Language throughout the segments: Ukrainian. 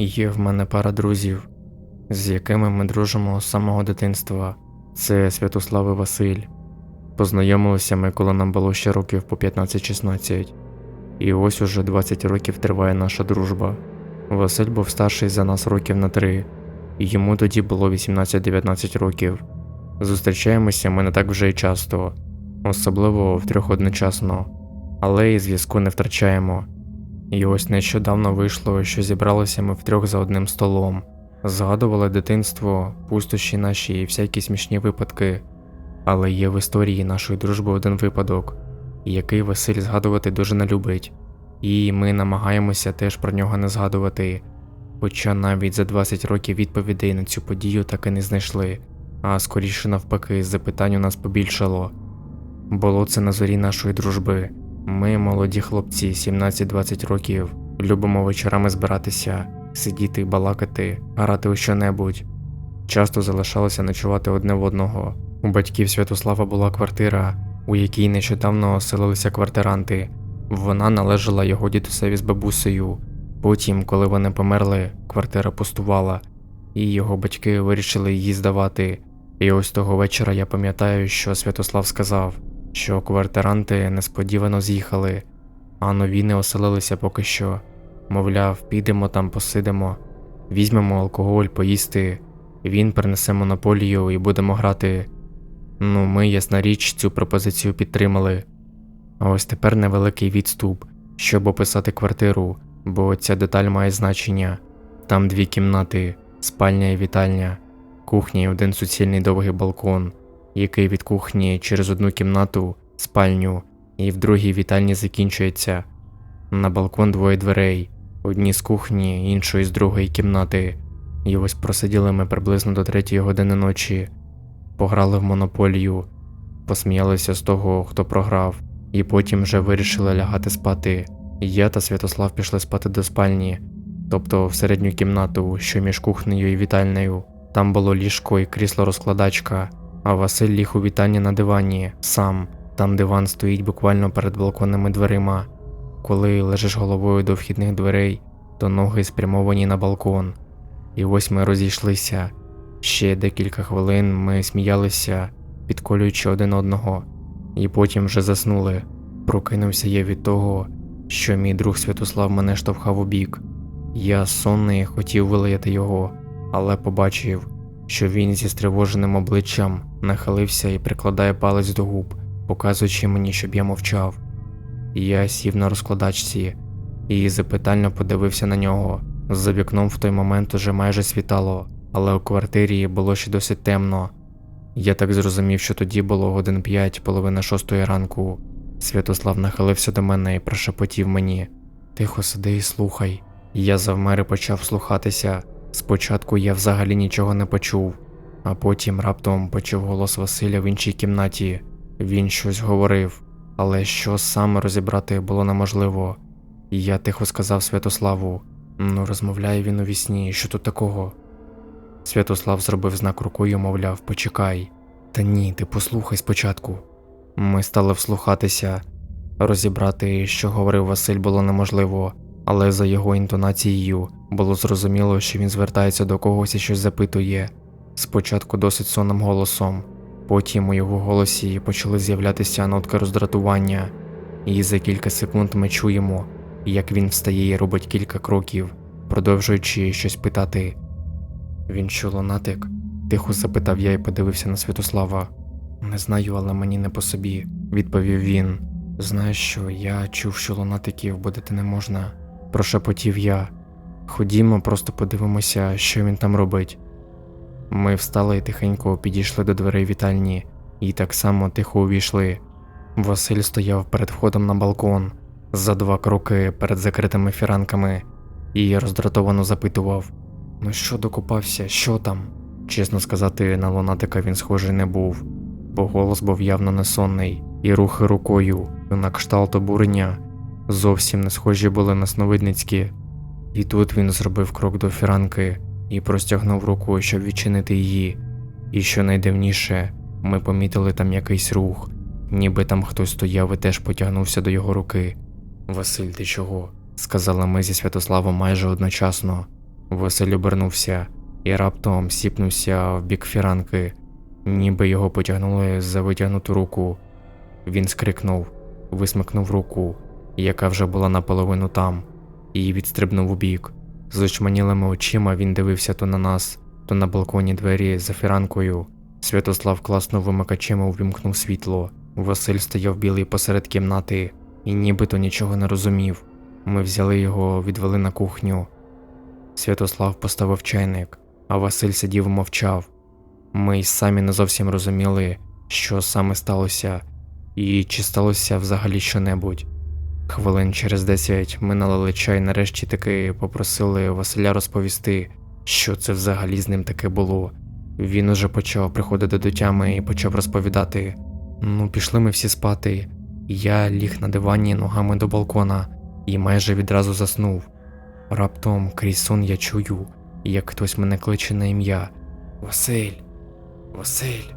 Є в мене пара друзів, з якими ми дружимо з самого дитинства. Це Святослав і Василь. Познайомилися ми, коли нам було ще років по 15-16. І ось уже 20 років триває наша дружба. Василь був старший за нас років на три, і йому тоді було 18-19 років. Зустрічаємося ми не так вже й часто, особливо втрьох одночасно, але і зв'язку не втрачаємо. І ось нещодавно вийшло, що зібралися ми втрьох за одним столом, згадували дитинство, пустощі наші і всякі смішні випадки. Але є в історії нашої дружби один випадок, який Василь згадувати дуже не любить, і ми намагаємося теж про нього не згадувати, хоча навіть за 20 років відповідей на цю подію так і не знайшли, а скоріше навпаки, запитань у нас побільшало. Було це на зорі нашої дружби. Ми, молоді хлопці, 17-20 років, любимо вечорами збиратися, сидіти, балакати, грати у що-небудь. Часто залишалося ночувати одне в одного. У батьків Святослава була квартира, у якій нещодавно оселилися квартиранти. Вона належала його дідусеві з бабусею. Потім, коли вони померли, квартира пустувала, і його батьки вирішили її здавати. І ось того вечора я пам'ятаю, що Святослав сказав, що квартиранти несподівано з'їхали, а нові не оселилися поки що. Мовляв, підемо там, посидимо, візьмемо алкоголь, поїсти, він принесе монополію і будемо грати. Ну, ми, ясна річ, цю пропозицію підтримали. А ось тепер невеликий відступ, щоб описати квартиру, бо ця деталь має значення. Там дві кімнати, спальня і вітальня, кухня і один суцільний довгий балкон, який від кухні через одну кімнату, спальню, і в другій вітальні закінчується. На балкон двоє дверей, одні з кухні, іншої з другої кімнати. І ось просиділи ми приблизно до третьої години ночі, пограли в монополію, посміялися з того, хто програв, і потім вже вирішили лягати спати. Я та Святослав пішли спати до спальні, тобто в середню кімнату, що між кухнею і вітальнею. Там було ліжко і крісло розкладачка, а Василь ліг у вітальні на дивані сам. Там диван стоїть буквально перед балконними дверима. Коли лежиш головою до вхідних дверей, то ноги спрямовані на балкон. І ось ми розійшлися. Ще декілька хвилин ми сміялися, підколюючи один одного, і потім вже заснули. Прокинувся я від того, що мій друг Святослав мене штовхав у бік. Я сонний хотів вилаяти його, але побачив, що він зі стривоженим обличчям нахилився і прикладає палець до губ, показуючи мені, щоб я мовчав. Я сів на розкладачці і запитально подивився на нього. За вікном в той момент уже майже світало, але у квартирі було ще досить темно. Я так зрозумів, що тоді було годин п'ять, половина шостої ранку. Святослав нахилився до мене і прошепотів мені Тихо сиди і слухай. Я завмер і почав слухатися. Спочатку я взагалі нічого не почув, а потім раптом почув голос Василя в іншій кімнаті. Він щось говорив, але що саме розібрати було неможливо. Я тихо сказав Святославу: Ну, розмовляє він у вісні, що тут такого? Святослав зробив знак рукою, мовляв, почекай. Та ні, ти послухай спочатку. Ми стали вслухатися. Розібрати, що говорив Василь, було неможливо, але за його інтонацією було зрозуміло, що він звертається до когось і щось запитує. Спочатку досить сонним голосом, потім у його голосі почали з'являтися нотки роздратування, і за кілька секунд ми чуємо, як він встає і робить кілька кроків, продовжуючи щось питати. Він що лунатик? Тихо запитав я і подивився на Святослава. Не знаю, але мені не по собі, відповів він. Знаєш що, я чув, що лунатиків будити не можна. Прошепотів я. Ходімо, просто подивимося, що він там робить. Ми встали і тихенько підійшли до дверей вітальні і так само тихо увійшли. Василь стояв перед входом на балкон за два кроки перед закритими фіранками і роздратовано запитував: Ну що докупався, що там? Чесно сказати, на лунатика він схожий не був, бо голос був явно несонний, і рухи рукою, на кшталт обурення, зовсім не схожі були на сновидницькі. І тут він зробив крок до фіранки і простягнув руку, щоб відчинити її. І що найдивніше, ми помітили там якийсь рух, ніби там хтось стояв і теж потягнувся до його руки. Василь, ти чого? сказала ми зі Святославом майже одночасно. Василь обернувся і раптом сіпнувся в бік фіранки, ніби його потягнули за витягнуту руку. Він скрикнув, висмикнув руку, яка вже була наполовину там, і відстрибнув у бік. З очманілими очима він дивився то на нас, то на балконі двері за фіранкою. Святослав класно вимикачем увімкнув світло. Василь стояв білий посеред кімнати і нібито нічого не розумів. Ми взяли його, відвели на кухню. Святослав поставив чайник, а Василь сидів і мовчав. Ми й самі не зовсім розуміли, що саме сталося, і чи сталося взагалі щонебудь. Хвилин через десять ми налили чай, нарешті таки попросили Василя розповісти, що це взагалі з ним таке було. Він уже почав приходити до тями і почав розповідати. Ну, пішли ми всі спати. Я ліг на дивані ногами до балкона і майже відразу заснув. Раптом крізь сон я чую, як хтось мене кличе на ім'я Василь, Василь.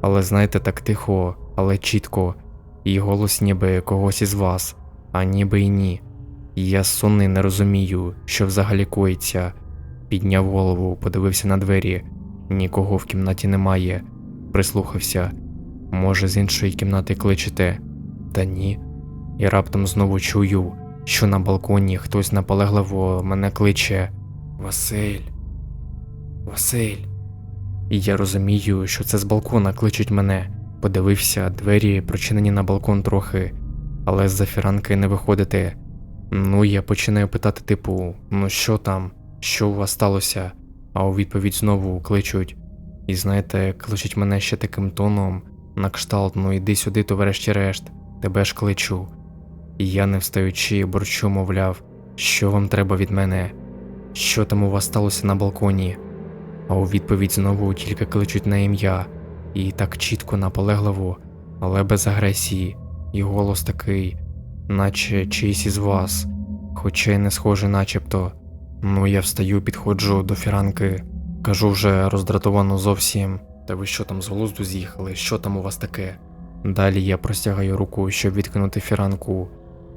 Але знаєте, так тихо, але чітко, і голос ніби когось із вас, а ніби й ні. Я сонний не розумію, що взагалі коїться. Підняв голову, подивився на двері. Нікого в кімнаті немає. Прислухався. Може, з іншої кімнати кличете? Та ні. І раптом знову чую, що на балконі хтось наполегливо мене кличе Василь. Василь. Я розумію, що це з балкона кличуть мене. Подивився, двері прочинені на балкон трохи, але з-за фіранки не виходити. Ну, я починаю питати, типу, ну що там, що у вас сталося? А у відповідь знову кличуть. І знаєте, кличуть мене ще таким тоном, на кшталт, ну іди сюди, то врешті-решт, тебе ж кличу. І я, не встаючи, борчу, мовляв, що вам треба від мене, що там у вас сталося на балконі. А у відповідь знову тільки кличуть на ім'я, і так чітко, наполегливо, але без агресії, і голос такий, наче чийсь із вас, хоча й не схоже начебто. Ну, я встаю, підходжу до фіранки, кажу вже роздратовано зовсім. Та ви що там з глузду з'їхали? Що там у вас таке? Далі я простягаю руку, щоб відкинути фіранку,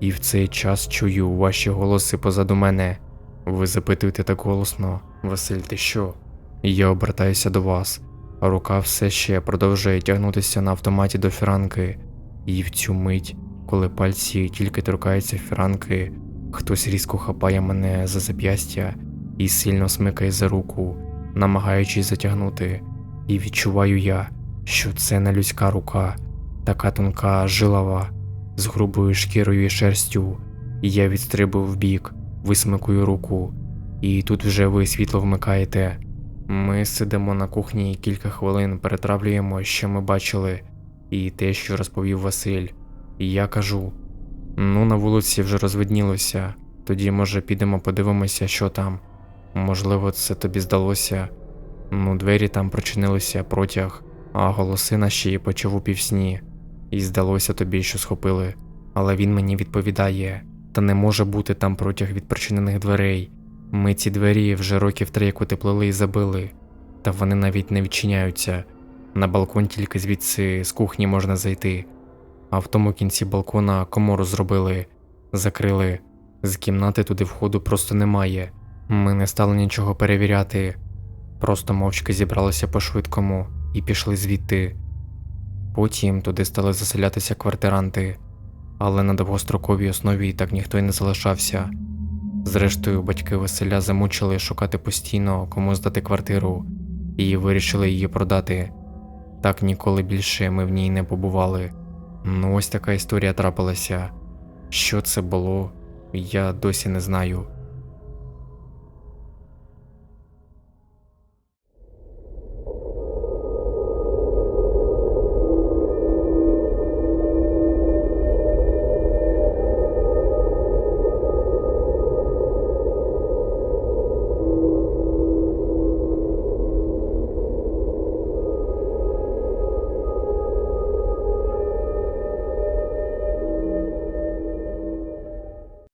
і в цей час чую ваші голоси позаду мене. Ви запитуєте так голосно, Василь, ти що? Я обертаюся до вас, рука все ще продовжує тягнутися на автоматі до фіранки, і в цю мить, коли пальці тільки торкаються фіранки, хтось різко хапає мене за зап'ястя і сильно смикає за руку, намагаючись затягнути. І відчуваю я, що це не людська рука, така тонка, жилава, з грубою шкірою і шерстю, і я відстрибую вбік, висмикую руку, і тут вже ви світло вмикаєте. Ми сидимо на кухні кілька хвилин перетравлюємо, що ми бачили, і те, що розповів Василь. І я кажу: ну, на вулиці вже розвиднілося, тоді, може, підемо подивимося, що там. Можливо, це тобі здалося. Ну, двері там прочинилися протяг, а голоси наші почув у півсні, і здалося тобі, що схопили. Але він мені відповідає: та не може бути там протяг від причинених дверей. Ми ці двері вже років три як утеплили і забили, та вони навіть не відчиняються. На балкон тільки звідси з кухні можна зайти, а в тому кінці балкона комору зробили, закрили. З кімнати туди входу просто немає. Ми не стали нічого перевіряти, просто мовчки зібралися по-швидкому і пішли звідти. Потім туди стали заселятися квартиранти, але на довгостроковій основі так ніхто й не залишався. Зрештою, батьки Василя замучили шукати постійно, кому здати квартиру, і вирішили її продати. Так ніколи більше ми в ній не побували. Ну ось така історія трапилася. Що це було, я досі не знаю.